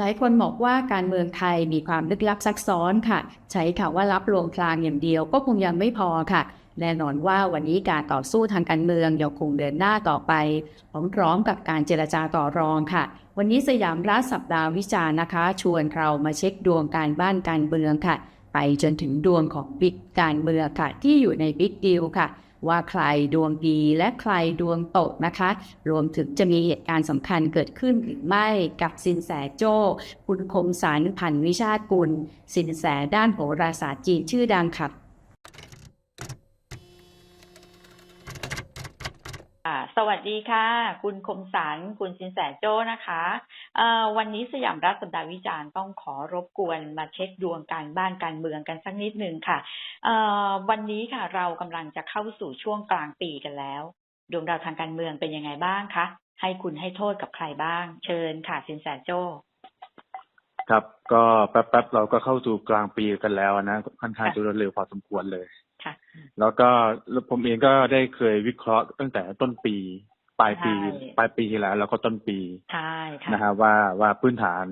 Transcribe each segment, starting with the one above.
หลายคนบอกว่าการเมืองไทยมีความลึกลับซับซ้อนค่ะ ใช้คำว่ารับลวงพลางอย่างเดียวก็คงยังไม่พอค่ะ แน่นอนว่าวันนี้การต่อสู้ทางการเมืองยังคงเดินหน้าต่อไปพร้อมกับการเจรจาต่อรองค่ะ วันนี้สยามรัฐสัปดาห์วิจารณ์นะคะ ชวนเรามาเช็คดวงการบ้านการเมืองค่ะ ไปจนถึงดวงของบิ๊กการเมืองค่ะ ที่อยู่ในบิ๊กดีลค่ะ ว่าใครดวงดีและใครดวงตกนะคะ รวมถึงจะมีเหตุการณ์สำคัญเกิดขึ้นหรือไม่กับสินแสโจ้คุณคมสารพันวิชาติกุล สินแสด้านโหราศาสตร์จีนชื่อดังค่ะอ่าสวัสดีค่ะ คุณคมสันคุณสินแสโจ้นะคะ วันนี้สยามรัฐสัปดาห์วิจารณ์ต้องขอรบกวนมาเช็คดวงการบ้านการเมืองกันสักนิดหนึ่งค่ะเอ่อวันนี้ค่ะเรากำลังจะเข้าสู่ช่วงกลางปีกันแล้ว ดวงดาวทางการเมืองเป็นยังไงบ้างคะให้คุณให้โทษกับใครบ้าง เชิญค่ะสินแสโจ้ครับก็แป๊บๆเราก็เข้าสู่กลางปีกันแล้วนะค่อนข้างจะรวดเร็วพอสมควรเลยค่ะแล้วก็ผมเองก็ได้เคยวิเคราะห์ตั้งแต่ต้นปี ปลายปีใช่ปลายปีที่แล้ว แล้วก็ต้นปีใช่ค่ะนะฮะว่าว่าพื้นฐาน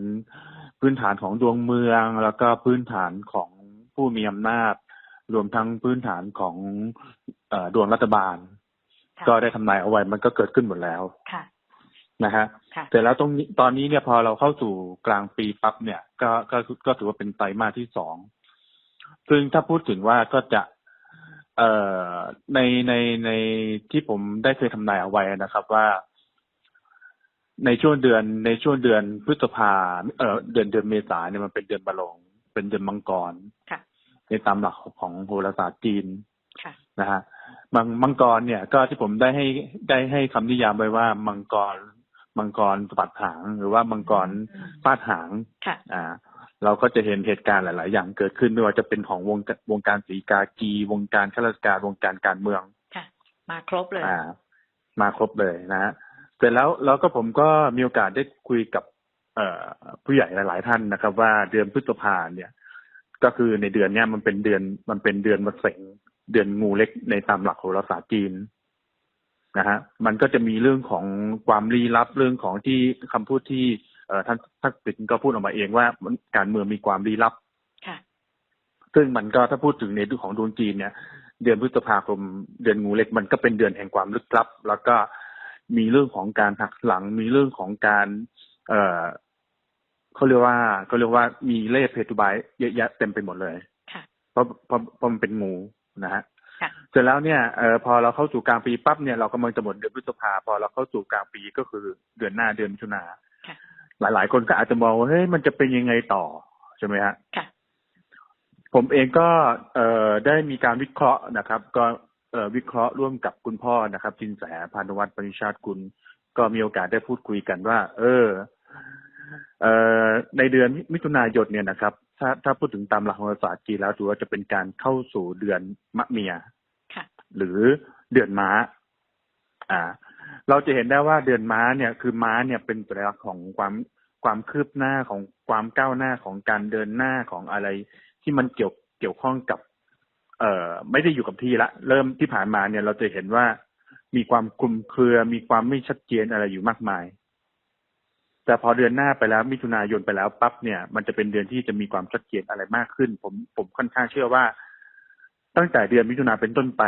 พื้นฐานของดวงเมือง แล้วก็พื้นฐานของผู้มีอำนาจ รวมทั้งพื้นฐานของเอ่อดวงรัฐบาลค่ะก็ได้ทำนายเอาไว้มันก็เกิดขึ้นหมดแล้วค่ะนะฮะค่ะแต่แล้วตรงนี้ตอนนี้เนี่ยพอเราเข้าสู่กลางปีปั๊บเนี่ย ก็ก็ก็ถือว่าเป็นไตรมาสที่สองซึ่งถ้าพูดถึงว่าก็จะ เอ่อในในในที่ผมได้เคยทำนายเอาไว้นะครับว่า ในช่วงเดือนในช่วงเดือนพฤษภาเอ่อเดือนเดือนเมษาเนี่ยมันเป็นเดือนบะลง เป็นเดือนมังกรค่ะในตามหลักของโหราศาสตร์จีนค่ะนะฮะมังมังกรเนี่ย ก็ที่ผมได้ให้ได้ให้คำนิยามไว้ว่ามังกรมังกรปัดหางหรือว่ามังกรอืมฟาดหางค่ะ อ่า เราก็จะเห็นเหตุการณ์หลาย ๆ อย่างเกิดขึ้นไม่ว่าจะเป็นของวงวงการสีกากี วงการข้าราชการวงการการเมืองค่ะ มาครบเลยอ่ามาครบเลยนะฮะเสร็จแล้วแล้วก็ผมก็มีโอกาสได้คุยกับ เอ่อผู้ใหญ่หลาย ๆ ท่านนะครับ ว่าเดือนพฤษภาเนี่ย ก็คือในเดือนเนี้ยมันเป็นเดือนมันเป็นเดือนมะเสงเดือนงูเล็กในตามหลักโหราศาสตร์จีนนะฮะมันก็จะมีเรื่องของความลี้ลับเรื่องของที่คำพูดที่เอ่อ ท่านทักษิณก็พูดออกมาเองว่ามันการเมืองมีความลี้ลับค่ะซึ่งมันก็ถ้าพูดถึงในเรื่องของดวงจีนเนี่ย เดือนพฤษภาคมเดือนงูเล็กมันก็เป็นเดือนแห่งความลึกลับ แล้วก็มีเรื่องของการหักหลัง มีเรื่องของการ เอ่อเขาเรียกว่าเขาเรียกว่ามีเล่ห์เพทุบายเยอะแยะเต็มไปหมดเลยค่ะเพราะเพราะเพราะมันเป็นงูนะฮะค่ะเสร็จแล้วเนี่ยเอ่อพอเราเข้าสู่กลางปีปั๊บเนี่ยเรากำลังจะหมดเดือนพฤษภาพอเราเข้าสู่กลางปีก็คือเดือนหน้าเดือนมิถุนาค่ะ หลาย ๆ คนก็อาจจะมองว่าเฮ้ยมันจะเป็นยังไงต่อใช่ไหมฮะค่ะผมเองก็เอ่อได้มีการวิเคราะห์นะครับ ก็เอ่อวิเคราะห์ร่วมกับคุณพ่อนะครับจินแสพานุวัฒน์ปริชาติกุลก็มีโอกาสได้พูดคุยกันว่า เออ เอ่อในเดือนมิถุนายนเนี่ยนะครับ ถ้าถ้าพูดถึงตามหลักโหราศาสตร์จีนแล้วถือว่าจะเป็นการเข้าสู่เดือนมะเมียค่ะหรือเดือนม้า อ่า เราจะเห็นได้ว่าเดือนม้าเนี่ยคือม้าเนี่ยเป็นสัญลักษณ์ของความความคืบหน้าของความก้าวหน้าของการเดินหน้าของอะไร ที่มันเกี่ยวเกี่ยวข้องกับ เอ่อ ไม่ได้อยู่กับที่ละ เริ่มที่ผ่านมาเนี่ย เราจะเห็นว่ามีความคลุมเครือ มีความไม่ชัดเจนอะไรอยู่มากมาย แต่พอเดือนหน้าไปแล้วมิถุนายนไปแล้วปั๊บเนี่ย มันจะเป็นเดือนที่จะมีความชัดเจนอะไรมากขึ้น ผมผมค่อนข้างเชื่อว่า ตั้งแต่เดือนมิถุนาเป็นต้นไป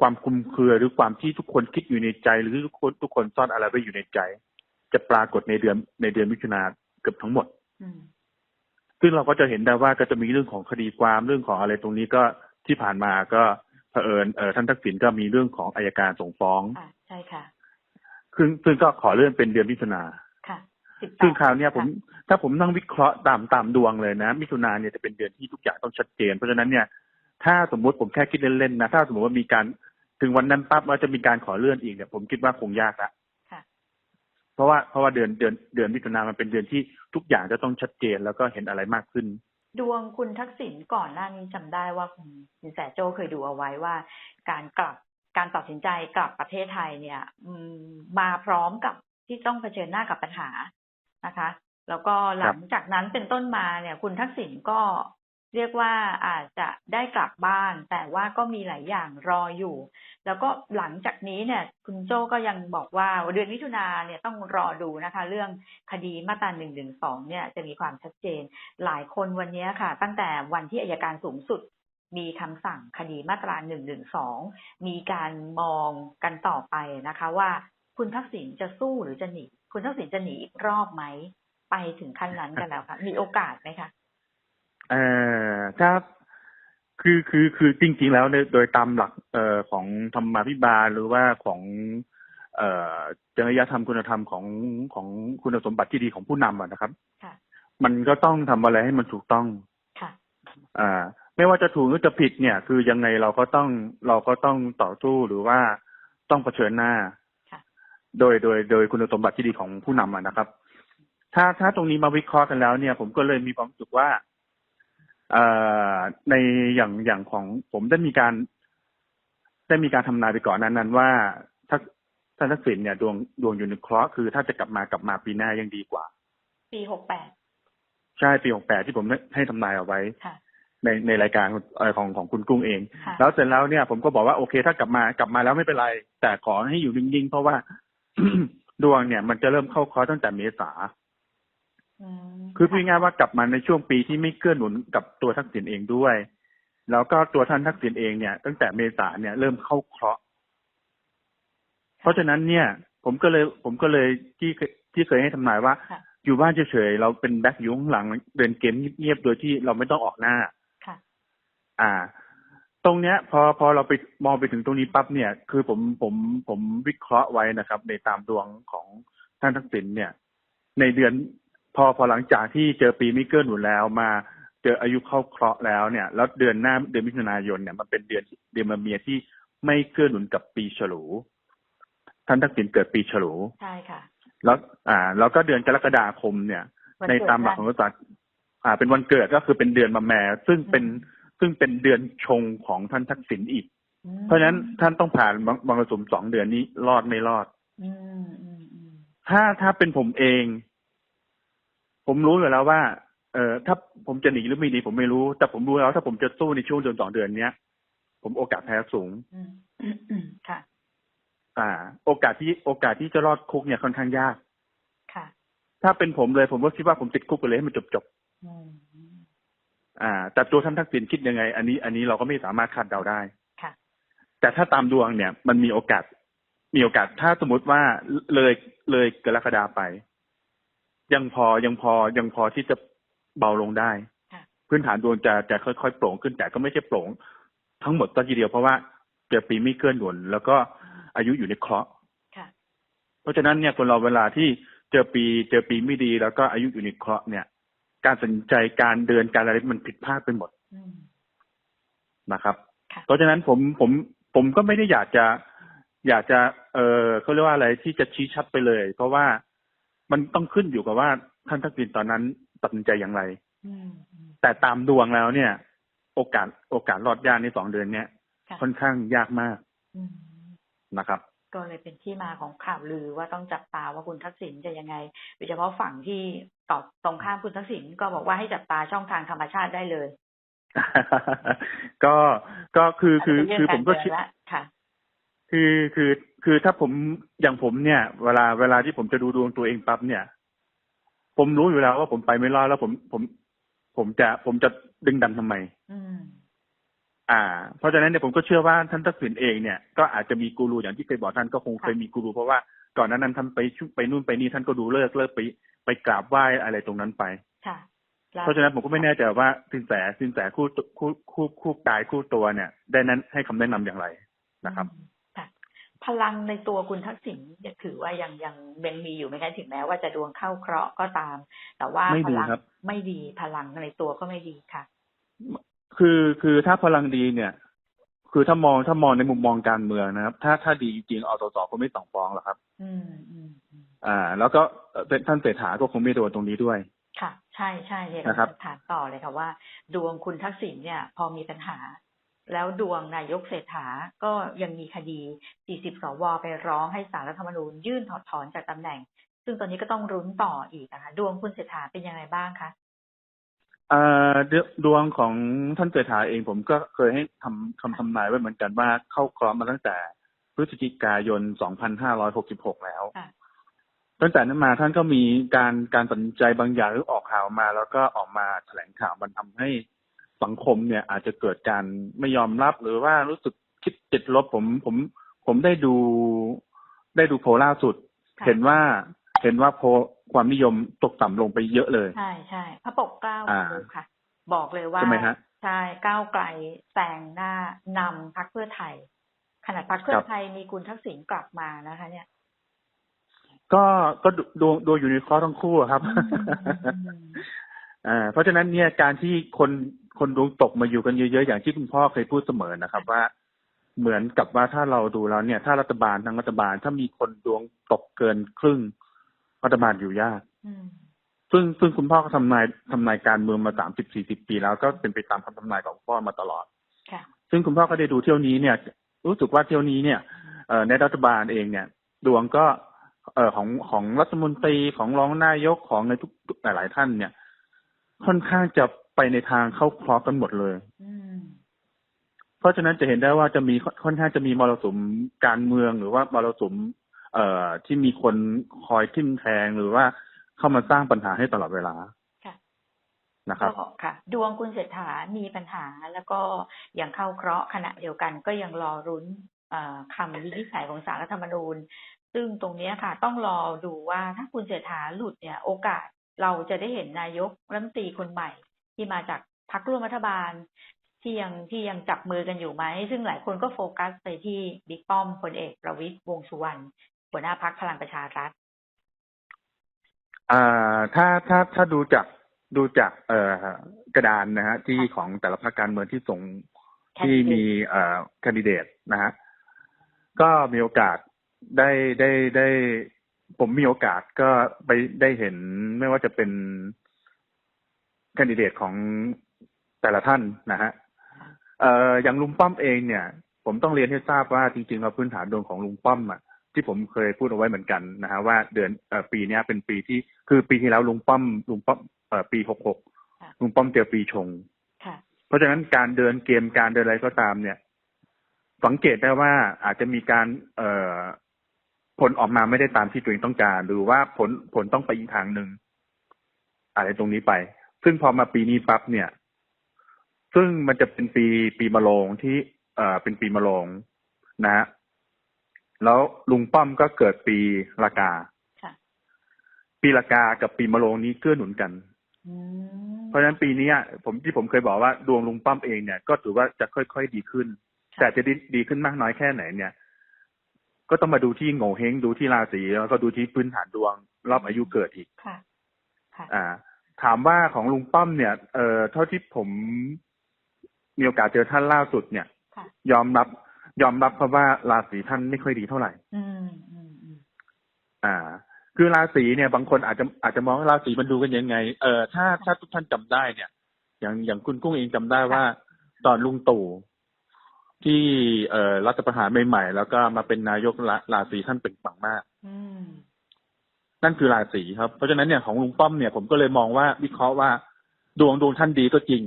ความคลุมเครือหรือความที่ทุกคนคิดอยู่ในใจ หรือทุกคนทุกคนซ่อนอะไรไว้อยู่ในใจ จะปรากฏในเดือนในเดือนมิถุนาเกือบทั้งหมดอืมซึ่งเราก็จะเห็นได้ว่าก็จะมีเรื่องของคดีความเรื่องของอะไรตรงนี้ก็ที่ผ่านมาก็เผอิญเออท่านทักษิณก็มีเรื่องของอายการส่งฟ้องอ่าใช่ค่ะซึ่งซึ่งก็ขอเลื่อนเป็นเดือนมิถุนาค่ะสิบซึ่งคราวเนี้ยผม ถ้าผมนั่งวิเคราะห์ตามตามดวงเลยนะ มิถุนาเนี่ยจะเป็นเดือนที่ทุกอย่างต้องชัดเจน เพราะฉะนั้นเนี่ยถ้าสมมุติผมแค่คิดเล่นๆนะ ถ้าสมมติว่ามีการ ถึงวันนั้นปั๊บว่าจะมีการขอเลื่อนอีกเนี่ยผมคิดว่าคงยากละค่ะเพราะว่าเพราะว่าเดือนเดือนเดือนมิถุนามันเป็นเดือนที่ทุกอย่างจะต้องชัดเจนแล้วก็เห็นอะไรมากขึ้น ดวงคุณทักษิณก่อนหน้านี้จำได้ว่าคุณสินแสโจเคยดูเอาไว้ว่า การกลับการตัดสินใจกลับประเทศไทยเนี่ยอืมมาพร้อมกับที่ต้องเผชิญหน้ากับปัญหานะคะ แล้วก็หลังจากนั้นเป็นต้นมาเนี่ย คุณทักษิณก็ เรียกว่าอาจจะได้กลับบ้าน แต่ว่าก็มีหลายอย่างรออยู่ แล้วก็หลังจากนี้เนี่ย คุณโจ้ก็ยังบอกว่าเดือนมิถุนาเนี่ยต้องรอดูนะคะ เรื่องคดีมาตราหนึ่งหนึ่งสองเนี่ยจะมีความชัดเจน หลายคนวันนี้ค่ะ ตั้งแต่วันที่อายการสูงสุดมีคำสั่งคดีมาตราหนึ่งหนึ่งสองมีการมองกันต่อไปนะคะ ว่าคุณทักษิณจะสู้หรือจะหนี คุณทักษิณจะหนีอีกรอบไหม ไปถึงขั้นนั้นกันแล้วค่ะ มีโอกาสไหมคะเอ่อ ครับ คือคือคือจริง ๆ แล้วเนี่ยโดยตามหลักเอ่อของธรรมาภิบาลหรือว่าของเอ่อจริยธรรมคุณธรรมของของคุณสมบัติที่ดีของผู้นำอะนะครับค่ะมันก็ต้องทำอะไรให้มันถูกต้องค่ะอ่า ไม่ว่าจะถูกหรือจะผิดเนี่ย คือยังไงเราก็ต้องเราก็ต้องต่อสู้หรือว่าต้องเผชิญหน้าค่ะโดยโดยโดยคุณสมบัติที่ดีของผู้นำอะนะครับ ถ้าถ้าตรงนี้มาวิเคราะห์กันแล้วเนี่ย ผมก็เลยมีความรู้สึกว่าเอ่อ ในอย่างอย่างของผมได้มีการ ได้มีการทำนายไปก่อนนั้นนั้นว่าถ้าท่านทักษิณเนี่ยดวงดวงอยู่ในเคราะห์คือถ้าจะกลับมากลับมาปีหน้ายังดีกว่า ปีหกแปดใช่ปีหกแปดที่ผมได้ให้ทำนายเอาไว้ค่ะในในรายการเอ่อของของคุณกุ้งเองค่ะแล้วเสร็จแล้วเนี่ยผมก็บอกว่าโอเค ถ้ากลับมากลับมาแล้วไม่เป็นไร แต่ขอให้อยู่นิ่งๆเพราะว่าดวงเนี่ยมันจะเริ่มเข้าเคราะห์ตั้งแต่เมษาอืม คือพูดง่ายๆว่ากลับมาในช่วงปีที่ไม่เกื้อหนุนกับตัวทักษิณเองด้วย แล้วก็ตัวท่านทักษิณเองเนี่ย ตั้งแต่เมษาเนี่ยเริ่มเข้าเคราะห์เพราะฉะนั้นเนี่ย ผมก็เลย ผมก็เลยที่เคยที่เคยให้ทำนายว่าค่ะอยู่บ้านเฉยๆเราเป็นแบ็คอยุ้ข้างหลังเดินเกมเงียบๆโดยที่เราไม่ต้องออกหน้าค่ะ อ่า ตรงเนี้ย พอพอเราไปมองไปถึงตรงนี้ปั๊บเนี่ย คือผมผมผมวิเคราะห์ไว้นะครับ ในตามดวงของท่านทักษิณเนี่ย ในเดือน พอพอหลังจากที่เจอปีมิเกิลหนุนแล้วมาเจออายุเข้าเคราะห์แล้วเนี่ย แล้วเดือนหน้าเดือนมิถุนายนเนี่ยมันเป็นเดือนเดือนมะเมียที่ไม่เกื้อหนุนกับปีฉลูท่านทักษิณเกิดปีฉลูใช่ค่ะ แล้ว อ่า แล้วก็เดือนกรกฎาคมเนี่ยวันในเกิดตามหลักท่านของศาสตร์อ่า เป็นวันเกิดก็คือเป็นเดือนมะแม่ซึ่งเป็นอืมซึ่งเป็นเดือนชงของท่านทักษิณอีกอืมเพราะฉะนั้นท่านต้องผ่านมรสุมสองเดือนนี้รอดไม่รอดอืมอืมอืมถ้าถ้าเป็นผมเอง ผมรู้อยู่แล้วว่า เออถ้าผมจะหนีหรือไม่หนีผมไม่รู้ แต่ผมรู้แล้ว ถ้าผมจะสู้ในช่วงเดือนสองเดือนเนี้ยผมโอกาสแพ้สูงอืมอืมอืมค่ะ อ่า โอกาสที่โอกาสที่จะรอดคุกเนี่ยค่อนข้างยาก ค่ะ ถ้าเป็นผมเลยผมก็คิดว่าผมติดคุกไปเลยให้มันจบจบอืมๆอ่า แต่ตัวท่านทักษิณคิดยังไง อันนี้ อันนี้เราก็ไม่สามารถคาดเดาได้ ค่ะ แต่ถ้าตามดวงเนี่ย มันมีโอกาส มีโอกาส ถ้าสมมติว่าเลยเลยกรกฎาไป ยังพอยังพอยังพอที่จะเบาลงได้ค่ะพื้นฐานดวงจะจะค่อยๆโปร่งขึ้นแต่ก็ไม่ใช่โปร่งทั้งหมดตอนทีเดียวเพราะว่าเจอปีไม่เกื้อหนุนแล้วก็อายุอยู่ในเคราะห์ค่ะเพราะฉะนั้นเนี่ยคนเราเวลาที่เจอปีเจอปีไม่ดี แล้วก็อายุอยู่ในเคราะห์เนี่ย การตัดสินใจการเดินการอะไรมันผิดพลาดไปหมดอืมนะครับค่ะเพราะฉะนั้นผมผมผมก็ไม่ได้อยากจะ อยากจะ เออเขาเรียกว่าอะไรที่จะชี้ชัดไปเลย เพราะว่า มันต้องขึ้นอยู่กับว่าท่านทักษิณตอนนั้นตัดสินใจอย่างไรอืมอืมแต่ตามดวงแล้วเนี่ย โอกาสโอกาสรอดยากในสองเดือนเนี้ยค่ะค่อนข้างยากมากอืมนะครับ ก็เลยเป็นที่มาของข่าวลือว่าต้องจับตาว่าคุณทักษิณจะยังไงโดยเฉพาะฝั่งที่ตอบตรงข้ามคุณทักษิณก็บอกว่าให้จับตาช่องทางธรรมชาติได้เลย ก็ก็คือคืออาจจะคือเป็นผมก็เรื่คิด ค่ะคือคือคือถ้าผมอย่างผมเนี่ย เวลาเวลาที่ผมจะดูดวงตัวเองปั๊บเนี่ย ผมรู้อยู่แล้วว่าผมไปไม่รอดแล้วผมผม ผมจะผมจะดึงดันทำไมอืมอ่า เพราะฉะนั้นเนี่ยผมก็เชื่อว่าท่านทักษิณเองเนี่ยก็อาจจะมีกูรูอย่างที่เคยบอกท่านก็คงเคยมีกูรูเพราะว่าก่อนหนานั้นท่านไปชุไปนู่นไปนี่ท่านก็ดูเลิกเลิกไปไปกราบไหว้อะไรตรงนั้นไปค่ะแล้วเพราะฉะนั้นผมก็ไม่แน่ใจว่าสินแสสินแสคู่คู่คู่คู่กายคู่ตัวเนี่ย ได้นั้นให้คำแนะนำอย่างไรนะครับอืมค่ะ พลังในตัวคุณทักษิณจะถือว่ายังยังยังมีอยู่ไหมคะถึงแม้ว่าจะดวงเข้าเคราะห์ก็ตาม แต่ว่าไม่พดีลังครับไม่ดีพลังในตัวก็ไม่ดีค่ะ คือคือถ้าพลังดีเนี่ย คือถ้ามองถ้ามองในมุมมองการเมืองนะครับ ถ้าถ้าดีจริงๆเอาสสก็ไม่ต้องฟ้องหรอกครับ อืมอืมอืมอ่า แล้วก็เอ่อท่านเศรษฐาก็คงไม่โดนตรงนี้ด้วย ค่ะ ใช่ใช่เนี่ยนะครับถามต่อเลยค่ะว่า ดวงคุณทักษิณเนี่ย พอมีปัญหา แล้วดวงนายกเศรษฐาก็ยังมีคดี 40 สว ไปร้องให้สารรัฐธรรมนูญยื่นถอดถอนจากตำแหน่ง ซึ่งตอนนี้ก็ต้องรุ้นต่ออีกนะคะดวงคุณเศรษฐาเป็นยังไงบ้างคะเอ่อดวดวงของท่านเศรษฐาเองผมก็เคยให้ทำคำทำนายไว้เหมือนกันว่าเข้าครอมมาตั้งแต่พฤศจิกายน 2566 แล้วค่ะตั้งแต่นั้นมาท่านก็มีการการตัดสินใจบางอย่างหรือออกข่าวมา แล้วก็ออกมาแถลงข่าวมันทำให้ สังคมเนี่ยอาจจะเกิดการไม่ยอมรับหรือว่ารู้สึกคิดติดลบผมผมผมได้ดูได้ดูโพลล่าสุดค่ะเห็นว่าเห็นว่าโพลความนิยมตกต่ำลงไปเยอะเลย ใช่ใช่พระปกเกล้าอ่าดูค่ะ บอกเลยว่าใช่ไหมฮะใช่ก้าวไกลแซงหน้านำพักเพื่อไทย ขนาดพักเพื่คอรับไทยมีคุณทักษิณกลับมานะคะ เนี่ย ก็ก็ดูดูดูอยู่ในคอร์สทั้งคู่อะครับอืมอ่าเพราะฉะนั้นเนี่ยการที่คน คนดวงตกมาอยู่กันเยอะๆอย่างที่คุณพ่อเคยพูดเสมอนะครับ ว่าเหมือนกับว่าถ้าเราดูแล้วเนี่ย ถ้ารัฐบาลทั้งรัฐบาลถ้ามีคนดวงตกเกินครึ่งรัฐบาลอยู่ยากอืมซึ่งซึ่งคุณพ่อก็ทำนายทำนายการเมืองมาสามสิบสี่สิบปีแล้วก็เป็นไปตามคำทำนายของคุณพ่อมาตลอดค่ะซึ่งคุณพ่อก็ได้ดูเที่ยวนี้เนี่ย รู้สึกว่าเที่ยวนี้เนี่ยเอ่อในรัฐบาลเองเนี่ย ดวงก็เอ่อของของรัฐมนตรีของรองนายกของในทุกทุกหลาย ๆ ท่านเนี่ย ค่อนข้างจะ ไปในทางเข้าคลอกันหมดเลยอืมเพราะฉะนั้นจะเห็นได้ว่าจะมีค่อนข้างจะมีมรสุมการเมืองหรือว่ามรสุม เอ่อที่มีคนคอยทิ่มแทงหรือว่าเข้ามาสร้างปัญหาให้ตลอดเวลาค่ะนะครับก็ค่ะ ดวงคุณเศรษฐามีปัญหาแล้วก็ยังเข้าเคราะห์ขณะเดียวกัน ก็ยังรอรุ้นเอ่อคำวินิจฉัยของศาลรัฐธรรมนูญ ซึ่งตรงเนี้ยค่ะ ต้องรอดูว่าถ้าคุณเศรษฐาหลุดเนี่ย โอกาสเราจะได้เห็นนายกรัฐมนตรีคนใหม่ ที่มาจากพรรคร่วมรัฐบาล ที่ยังที่ยังจับมือกันอยู่ไหม ซึ่งหลายคนก็โฟกัสไปที่บิ๊กป้อมพลเอกประวิตยวงษ์สุวรรณหัวหน้าพักพลังประชารัฐอ่าถ้าถ้าถ้าดูจากดูจากเอ่อกระดานนะฮะที่ของแต่ละพรรคการเมืองที่ส่งที่มีเอ่อแคนดิเดตนะฮะก็มีโอกาสได้ได้ได้ ผมมีโอกาสก็ไปได้เห็นไม่ว่าจะเป็นแคนดิเดตของแต่ละท่านนะฮะเอ่ออย่างลุงป้อมเองเนี่ย ผมต้องเรียนให้ทราบว่าจริงๆแล้วพื้นฐานดวงของลุงป้อมอะที่ผมเคยพูดเอาไว้เหมือนกันนะฮะว่าเดือนเอ่อปีเนี้ยเป็นปีที่คือปีที่แล้วลุงป้อมลุงป้อมเอ่อปีหกหกค่ะลุงป้อมเจอปีชงค่ะเพราะฉะนั้นการเดินเกมการเดินอะไรก็ตามเนี่ย สังเกตได้ว่าอาจจะมีการเอ่อผลออกมาไม่ได้ตามที่ตัวเองต้องการ หรือว่าผลผลต้องไปอีกทางหนึ่งอะไรตรงนี้ไป ซึ่งพอมาปีนี้ปั๊บเนี่ย ซึ่งมันจะเป็นปีปีมะโรงที่ เอ่อเป็นปีมะโรงนะฮะแล้วลุงป้อมก็เกิดปีละกาค่ะปีละกากับปีมะโรงนี้เกื้อหนุนกันอืมเพราะฉะนั้นปีเนี้ยผมที่ผมเคยบอกว่าดวงลุงป้อมเองเนี่ย ก็ถือว่าจะค่อยๆดีขึ้น แต่จะดีดีขึ้นมากน้อยแค่ไหนเนี่ย ก็ต้องมาดูที่โง่เฮงดูที่ราศีแล้วก็ดูที่พื้นฐานดวงรอบอายุเกิดอีกค่ะค่ะอ่า ถามว่าของลุงป้อมเนี่ยเอ่อเท่าที่ผมมีโอกาสเจอท่านล่าสุดเนี่ยค่ะยอมรับ ยอมรับเพราะว่าราศีท่านไม่ค่อยดีเท่าไหร่ อืมอืมอืมอ่า คือราศีเนี่ย บางคนอาจจะอาจจะมองว่าราศีมันดูกันยังไง เออถ้าถ้าทุกท่านจำได้เนี่ย อย่างอย่างคุณกุ้งเองจำได้ว่า ตอนลุงตู่ที่เอ่อรัฐประหารใหม่ๆแล้วก็มาเป็นนายกราราศีท่านเป็นฝั่งมาก อืม นั่นคือราศีครับ เพราะฉะนั้นเนี่ยของลุงป้อมเนี่ยผมก็เลยมองว่าวิเคราะห์ว่า ดวงดวงท่านดีก็จริง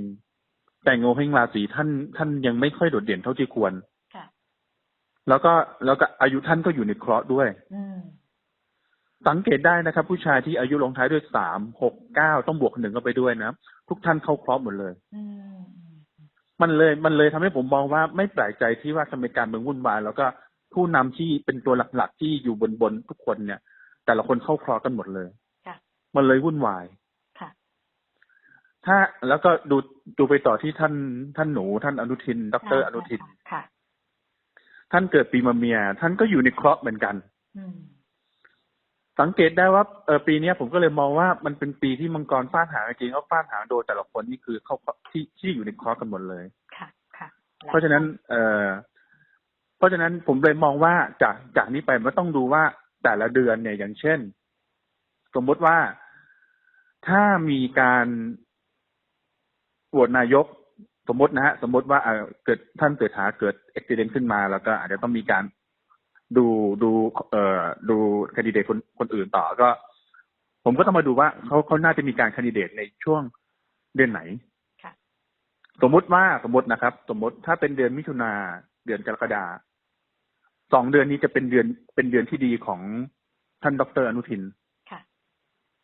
แต่โงเฮงราศีท่านท่านยังไม่ค่อยโดดเด่นเท่าที่ควรค่ะแล้วก็แล้วก็อายุท่านก็อยู่ในเคราะห์ด้วยอืมสังเกตได้นะครับ ผู้ชายที่อายุลงท้ายด้วยสามหกเก้าต้องบวกหนึ่งเข้าไปด้วยนะทุกท่านเข้าเคราะห์หมดเลยอืมมันเลยมันเลยทำให้ผมมองว่าไม่แปลกใจที่ว่าทำไมการเมืองวุ่นวายแล้วก็ผู้นำที่เป็นตัวหลักๆที่อยู่บนบนทุกคนเนี่ย แต่ละคนเข้าเคราะห์กันหมดเลยค่ะมันเลยวุ่นวายค่ะถ้าแล้วก็ดูดูไปต่อที่ท่านท่านหนูท่านอนุทิน ดร อนุทินค่ะท่านเกิดปีมะเมีย ท่านก็อยู่ในเคราะห์เหมือนกันอืมสังเกตได้ว่าเออปีเนี้ยผมก็เลยมองว่ามันเป็นปีที่มังกรฟาดหางจริงๆเขาฟาดหางโดยแต่ละคนนี่คือเข้าที่ที่อยู่ในเคราะห์กันหมดเลยค่ะค่ะ เพราะฉะนั้น เออเพราะฉะนั้นผมเลยมองว่าจากจากนี้ไปมันต้องดูว่า แต่ละเดือนเนี่ยอย่างเช่น สมมติว่าถ้ามีการโหวตนายกสมมตินะฮะสมมติว่าเอ่อเกิดท่านเกิดหาเกิดอุบิเหตุขึ้นมา แล้วก็อาจจะต้องมีการดูดู เอ่อดูแคนดิเดตคนคนอื่นต่อก็ ผมก็ต้องมาดูว่าเขาเขาน่าจะมีการแคนดิเดตในช่วงเดือนไหนค่ะสมมุติว่าสมมตินะครับ สมมติถ้าเป็นเดือนมิถุนาเดือนกรกฎา สองเดือนนี้จะเป็นเดือนเป็นเดือนที่ดีของท่านดรอนุทินค่ะ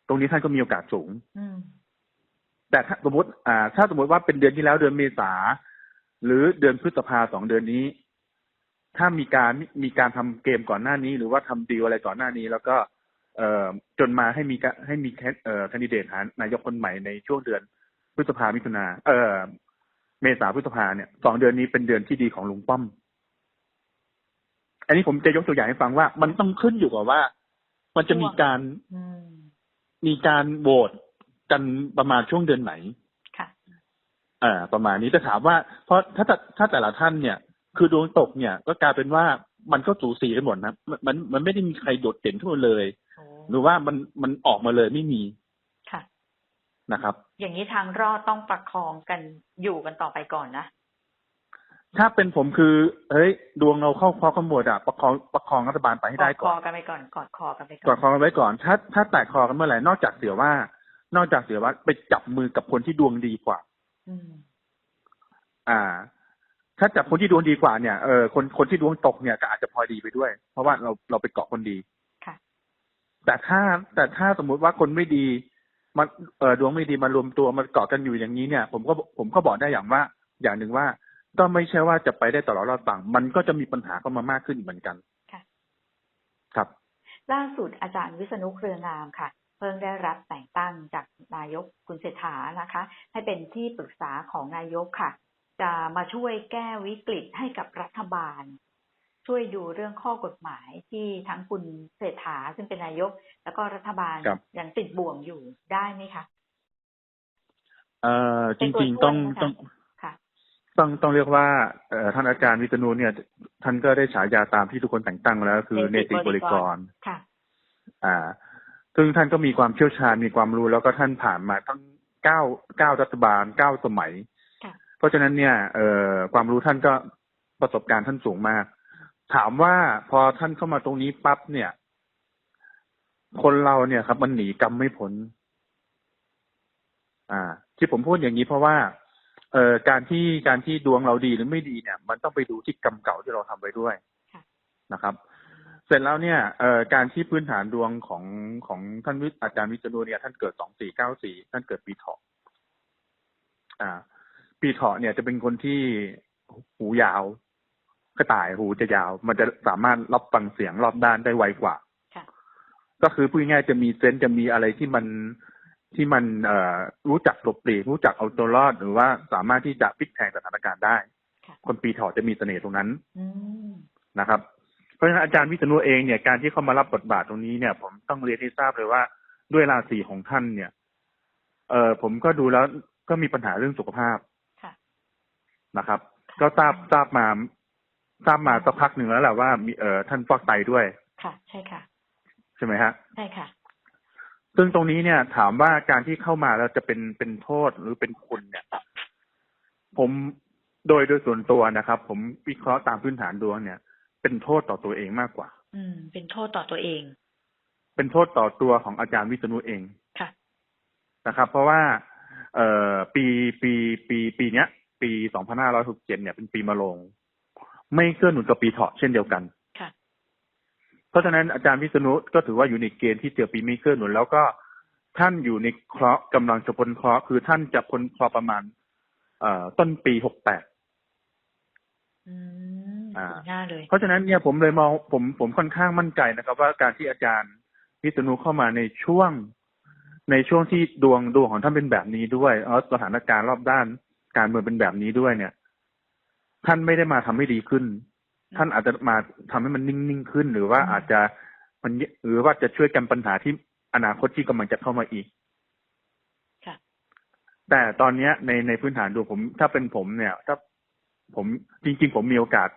ตรงนี้ท่านก็มีโอกาสสูงอืมแต่ถ้าสมมติอ่า ถ้าสมมติว่าเป็นเดือนที่แล้วเดือนเมษาหรือเดือนพฤษภาสองเดือนนี้ ถ้ามีการมีการทำเกมก่อนหน้านี้ หรือว่าทำดีลอะไรก่อนหน้านี้ แล้วก็เอ่อจนมาให้มีกะให้มีแคเอ่อคนดิเดตหานายกคนใหม่ในช่วงเดือนพฤษภามิถุนาเอ่อเมษาพฤษภาเนี่ยสองเดือนนี้เป็นเดือนที่ดีของลุงป้อม อันนี้ผมจะยกตัวอย่างให้ฟังว่า มันต้องขึ้นอยู่กับว่า มันจะมีการอืมมีการโหวตกันประมาณช่วงเดือนไหนค่ะอ่า ประมาณนี้จะถามว่า เพราะถ้าแต่ถ้าแต่ละท่านเนี่ย คือดวงตกเนี่ย ก็กลายเป็นว่ามันก็สูสีกันหมดนะมันมันมันไม่ได้มีใครโดดเด่นทุกคนเลยโอ้หรือว่ามันมันออกมาเลยไม่มีค่ะนะครับ อย่างนี้ทางรอดต้องประคองกันอยู่กันต่อไปก่อนนะ ถ้าเป็นผมคือเฮ้ย ดวงเราเข้าคอขมวดอะประคองประคองรัฐบาลไปให้กได้อดคก่ออนกันไปก่อนกอดคอกันไปก่อนกอดคอกันไว้ก่อนถ้าถ้าแตกคอกันเมื่อไหร่นอกจากเสียว่า นอกจากเสียว่าไปจับมือกับคนที่ดวงดีกว่าอืมอ่า ถ้าจับคนที่ดวงดีกว่าเนี่ยเออคนคนที่ดวงตกเนี่ยก็อาจจะพลอยดีไปด้วย เพราะว่าเราเราไปเกาะคนดีค่ะ แต่ถ้าแต่ถ้าสมมุติว่าคนไม่ดีมันเออดวงไม่ดีมารวมตัวมาเกาะกันอยู่อย่างนี้เนี่ย ผมก็ผมก็บอกได้อย่างว่า อย่างหนึ่งว่า ก็ไม่ใช่ว่าจะไปได้ตลอดรอดฝั่งมันก็จะมีปัญหาเข้ามามากขึ้นอีกเหมือนกันค่ะครับ ล่าสุดอาจารย์วิษณุเครืองามค่ะ เพิ่งได้รับแต่งตั้งจากนายกคุณเศรษฐานะคะ ให้เป็นที่ปรึกษาของนายกค่ะ จะมาช่วยแก้วิกฤตให้กับรัฐบาล ช่วยดูเรื่องข้อกฎหมายที่ทั้งคุณเศรษฐาซึ่งเป็นนายก แล้วก็รัฐบาลครับยังติดบ่วงอยู่ได้ไหมคะเอ่อจเป็นตัวริงช่วยๆต้องนะคะต้องค่ะ ต้องต้องเรียกว่าเอ่อท่านอาจารย์วิษณุเนี่ย ท่านก็ได้ฉายาตามที่ทุกคนแต่งตั้งมาแล้ว คือเนเนติติบริกรค่ะ อ่า ซึ่งท่านก็มีความเชี่ยวชาญมีความรู้แล้วก็ท่านผ่านมาทั้งเก้าเก้ารัฐบาลเก้าสมัยค่ะเพราะฉะนั้นเนี่ยเอ่อความรู้ท่านก็ประสบการณ์ท่านสูงมาก ถามว่าพอท่านเข้ามาตรงนี้ปั๊บเนี่ย คนเราเนี่ยครับ มันหนีกรรมไม่พ้นอ่า ที่ผมพูดอย่างนี้เพราะว่า เอ่อการที่การที่ดวงเราดีหรือไม่ดีเนี่ย มันต้องไปดูที่กรรมเก่าที่เราทำไว้ด้วยค่ะนะครับ เสร็จแล้วเนี่ยเอ่อการที่พื้นฐานดวงของของท่านวิอาจารย์วิจนุเนี่ยท่านเกิดสองสี่เก้าสี่ท่านเกิดปีเถาะอ่า ปีเถาะเนี่ยจะเป็นคนที่หูยาวกระต่ายหูจะยาว มันจะสามารถรับฟังเสียงรอบด้านได้ไวกว่าค่ะก็คือพูดง่ายๆจะมีเซนส์จะมีอะไรที่มัน ที่มันเอ่อรู้จักหลบหลีกรู้จักเอาตัวรอด หรือว่าสามารถที่จะพลิกแพลงสถานการณ์ได้ค่ะคนปีเถาะจะมีเสน่ห์ตรงนั้นอืมนะครับ เพราะฉะนั้นอาจารย์วิษณุเองเนี่ยการที่เข้ามารับบทบาทตรงนี้เนี่ย ผมต้องเรียนให้ทราบเลยว่าด้วยราศีของท่านเนี่ย เออผมก็ดูแล้วก็มีปัญหาเรื่องสุขภาพค่ะนะครับ ก็ทราบทราบมาทราบมาสักพักหนึ่งแล้วแหละว่ามีเออท่านฟอกไตด้วย ค่ะ ใช่ค่ะ ใช่ไหมฮะใช่ค่ะ ซึ่งตรงนี้เนี่ย ถามว่าการที่เข้ามาแล้วจะเป็นเป็นโทษหรือเป็นคุณเนี่ย ผมโดยโดยส่วนตัวนะครับ ผมวิเคราะห์ตามพื้นฐานดวงเนี่ย เป็นโทษต่อตัวเองมากกว่า อืม เป็นโทษต่อตัวเอง เป็นโทษต่อตัวของอาจารย์วิษณุเองค่ะนะครับ เพราะว่า เอ่อปีปีปีปีเนี้ย ปี2567เนี่ยเป็นปีมะโรงไม่เกื้อหนุนกับปีเถาะเช่นเดียวกันค่ะ เพราะฉะนั้นอาจารย์วิษณุก็ถือว่าอยู่ในเกณฑ์ที่เจอปีไม่เกื้อหนุนแล้วก็ท่านอยู่ในเคราะห์กำลังจะพ้นเคราะห์คือท่านจะพ้นเคราะห์ประมาณเอ่อต้นปีหกแปดอืมอ่าถึงหน้าเลยเพราะฉะนั้นเนี่ยผมเลยมองผมผมค่อนข้างมั่นใจนะครับ ว่าการที่อาจารย์วิษณุเข้ามาในช่วง ในช่วงที่ดวงดวงของท่านเป็นแบบนี้ด้วยเออสถานการณ์รอบด้าน การเมืองเป็นแบบนี้ด้วยเนี่ย ท่านไม่ได้มาทำให้ดีขึ้น ท่านอาจจะมาทำให้มันนิ่งๆขึ้น หรือว่าอืมอาจจะมันหรือว่าจะช่วยกันปัญหาที่อนาคตที่กำลังจะเข้ามาอีกค่ะแต่ตอนเนี้ยในในพื้นฐานดูผม ถ้าเป็นผมเนี่ย ถ้าผมจริง ๆ ผมมีโอกาส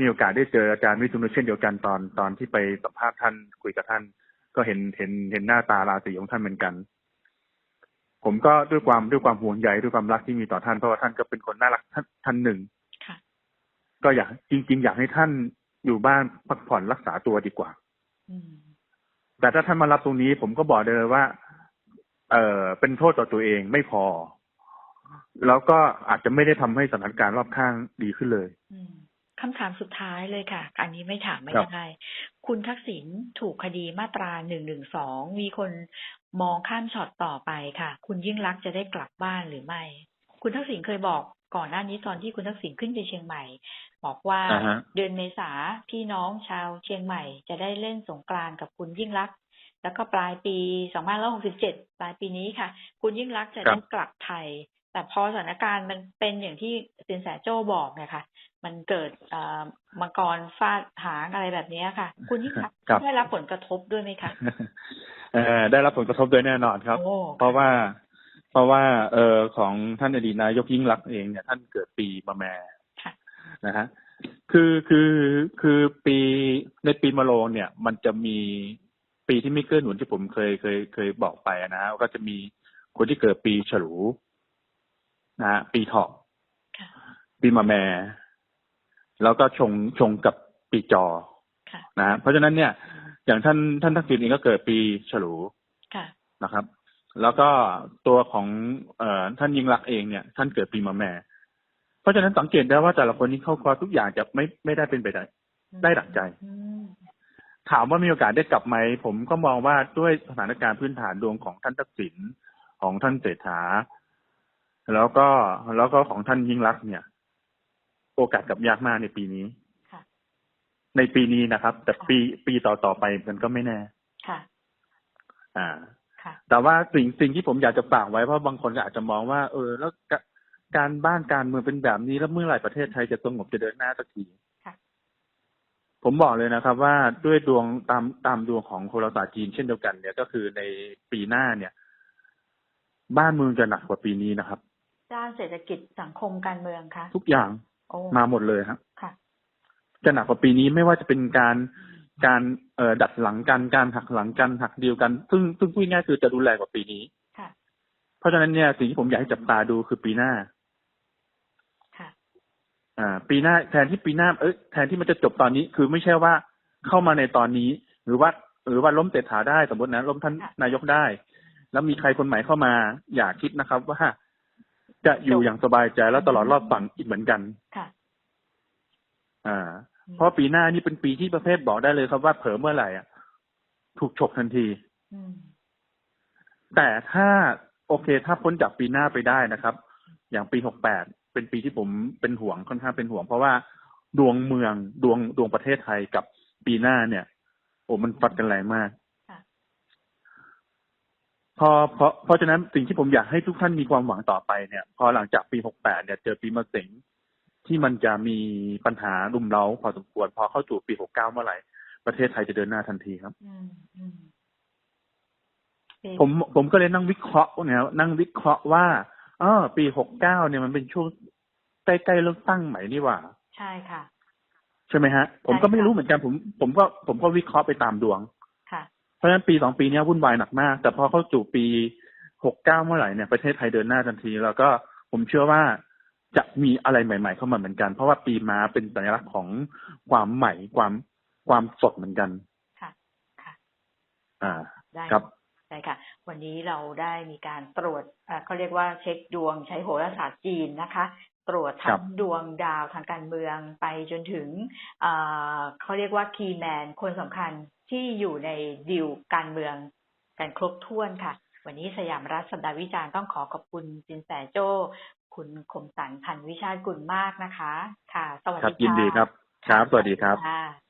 มีโอกาสได้เจออาจารย์วิษณุเช่นเดียวกันตอนตอนที่ไปสัมภาษณ์ท่านคุยกับท่าน ก็เห็นเห็นเห็นหน้าตาราศีของท่านเหมือนกัน ผมก็ด้วยความด้วยความห่วงใยด้วยความรักที่มีต่อท่านเพราะว่าท่านก็เป็นคนน่ารักท่านท่านหนึ่งค่ะ ก็อยากจริง ๆ อยากให้ท่านอยู่บ้านพักผ่อนรักษาตัวดีกว่าอืมแต่ถ้าท่านมารับตรงนี้ ผมก็บอกเลยว่า เออเป็นโทษต่อตัวเองไม่พอ แล้วก็อาจจะไม่ได้ทำให้สถานการณ์รอบข้างดีขึ้นเลยอืมคำถามสุดท้ายเลยค่ะ อันนี้ไม่ถามไม่ครับได้คุณทักษิณถูกคดีมาตราหนึ่งหนึ่งสองมีคนมองข้ามช็อตต่อไปค่ะ คุณยิ่งรักษณ์จะได้กลับบ้านหรือไม่ คุณทักษิณเคยบอก ก่อนหน้านี้ตอนที่คุณทักษิณขึ้นไปเชียงใหม่ บอกว่าอ่าฮะเดือนเมษาพี่น้องชาวเชียงใหม่ จะได้เล่นสงกรานต์กับคุณยิ่งรักษณ์แล้วก็ปลายปี2567 ปลายปีนี้ค่ะ คุณยิ่งรักษณ์จะครัได้บกลับไทย แต่พอสถานการณ์มันเป็นอย่างที่สินแสโจ้บอกเนี่ยค่ะมันเกิดเอ่อมังกรฟาดหางอะไรแบบนี้ค่ะ คุณยิ่งรักษณ์ครับได้รับผลกระทบด้วยไหมคะเอ่อได้รับผลกระทบโดยแน่นอนครับโอ้เพราะว่า เพราะว่าเอ่อของท่านอดีตนายกยิ่งรักษณ์เองเนี่ยท่านเกิดปีมะแม่ค่ะนะฮะคือคือคือปีในปีมะโรงเนี่ย มันจะมีปีที่ไม่เกื้อหนุนที่ผมเคยเคยเคยบอกไปนะฮะก็จะมีคนที่เกิดปีฉลูนะฮะปีเถาะค่ะปีมะแม่แล้วก็ชงชงกับปีจอค่ะนะฮะเพราะฉะนั้นเนี่ย อย่างท่านท่านทักษิณเองก็เกิดปีฉลูค่ะนะครับ แล้วก็ตัวของเอ่อท่านยิ่งรักษณ์เองเนี่ย ท่านเกิดปีมะแม่ เพราะฉะนั้นสังเกตได้ว่าแต่ละคนนี้เข้าคอร์สทุกอย่างจะไม่ไม่ได้เป็นไปได้ได้ดั่งใจอืมถามว่ามีโอกาสได้กลับไหม ผมก็มองว่าด้วยสถานการณ์พื้นฐานดวงของท่านทักษิณของท่านเศรษฐา แล้วก็แล้วก็ของท่านยิ่งรักษณ์เนี่ย โอกาสกลับยากมากในปีนี้ค่ะในปีนี้นะครับ แต่ปีปีต่อต่อๆไปมันก็ไม่แน่ ค่ะ อ่าค่ะ แต่ว่าสิ่งสิ่งที่ผมอยากจะฝากไว้เพราะบางคนก็อาจจะมองว่า เออ แล้วกะการบ้านการเมืองเป็นแบบนี้แล้วเมื่อไหร่ประเทศไทยจะสงบจะเดินหน้าสักทีค่ะผมบอกเลยนะครับ ว่าด้วยดวงตามตามดวงของโหราศาสตร์จีนเช่นเดียวกันเนี่ยก็คือในปีหน้าเนี่ย บ้านเมืองจะหนักกว่าปีนี้นะครับด้านเศรษฐกิจสังคมการเมืองคะทุกอย่างโอ้มาหมดเลยครับค่ะ จะหนักกว่าปีนี้ไม่ว่าจะเป็นการ การเอ่อดัดหลังกันการหักหลังกันหักเดียวกัน ซึ่งซึ่งพูดง่ายๆคือจะรุนแรงกว่าปีนี้ค่ะเพราะฉะนั้นเนี่ยสิ่งที่ผมอยากให้จับตาดูคือปีหน้าค่ะอ่า ปีหน้าแทนที่ปีหน้าเอ้ยแทนที่มันจะจบตอนนี้คือไม่ใช่ว่าเข้ามาในตอนนี้ หรือว่าหรือว่าล้มเศรษฐาได้สมมตินะล้มท่านค่ะนายกได้ แล้วมีใครคนใหม่เข้ามา อย่าคิดนะครับว่าจะอยู่อย่างสบายใจแล้วตลอดรอดฝั่งอีกเหมือนกัน ค่ะ อ่า เพราะปีหน้านี่เป็นปีที่ประเภทบอกได้เลยครับว่าเผลอเมื่อไหร่อะ ถูกฉกทันทีอืมแต่ถ้าโอเค ถ้าพ้นจากปีหน้าไปได้นะครับ อย่างปีหกแปดเป็นปีที่ผมเป็นห่วงค่อนข้างเป็นห่วง เพราะว่าดวงเมืองดวงดวงประเทศไทยกับปีหน้าเนี่ย โอ้มันฟัดกันแรงมากค่ะพอเพราะเพราะฉะนั้นสิ่งที่ผมอยากให้ทุกท่านมีความหวังต่อไปเนี่ย พอหลังจากปีหกแปดเนี่ยเจอปีมะเสง ที่มันจะมีปัญหารุมเร้าพอสมควร พอเข้าสู่ปีหกเก้าเมื่อไหร่ ประเทศไทยจะเดินหน้าทันทีครับอืมอืมผมผมก็เลยนั่งวิเคราะห์เนี่ยนั่งวิเคราะห์ว่าเออปีหกเก้าเนี่ยมันเป็นช่วงใกล้ๆเลือกตั้งใหม่นี่หว่า ใช่ค่ะ ใช่ไหมฮะ ผมก็ใช่ค่ะไม่รู้เหมือนกันผมผมก็ผมก็วิเคราะห์ไปตามดวงค่ะ เพราะฉะนั้นปีสองปีเนี้ยวุ่นวายหนักมาก แต่พอเข้าสู่ปีหกเก้าเมื่อไหร่เนี่ยประเทศไทยเดินหน้าทันที แล้วก็ผมเชื่อว่า จะมีอะไรใหม่ ๆ เข้ามาเหมือนกัน เพราะว่าปีม้าเป็นสัญลักษณ์ของความใหม่ความความสดเหมือนกันค่ะค่ะ อ่าได้ครับใช่ค่ะ วันนี้เราได้มีการตรวจเอ่อเขาเรียกว่าเช็คดวงใช้โหราศาสตร์จีนนะคะ ตรวจครัทั้บงดวงดาวทางการเมืองไปจนถึงเอ่อเขาเรียกว่าคีย์แมนคนสำคัญที่อยู่ในดิวการเมืองกันครบถ้วนค่ะ วันนี้สยามรัฐสัปดาห์วิจารณ์ต้องขอขอบคุณจินแสโจ้ คุณคมสันพันธ์วิชาติกุลมากนะคะ ค่ะ สวัสครับดีค่ะยินดีครับ ครับ สวัสดีครับค่ะ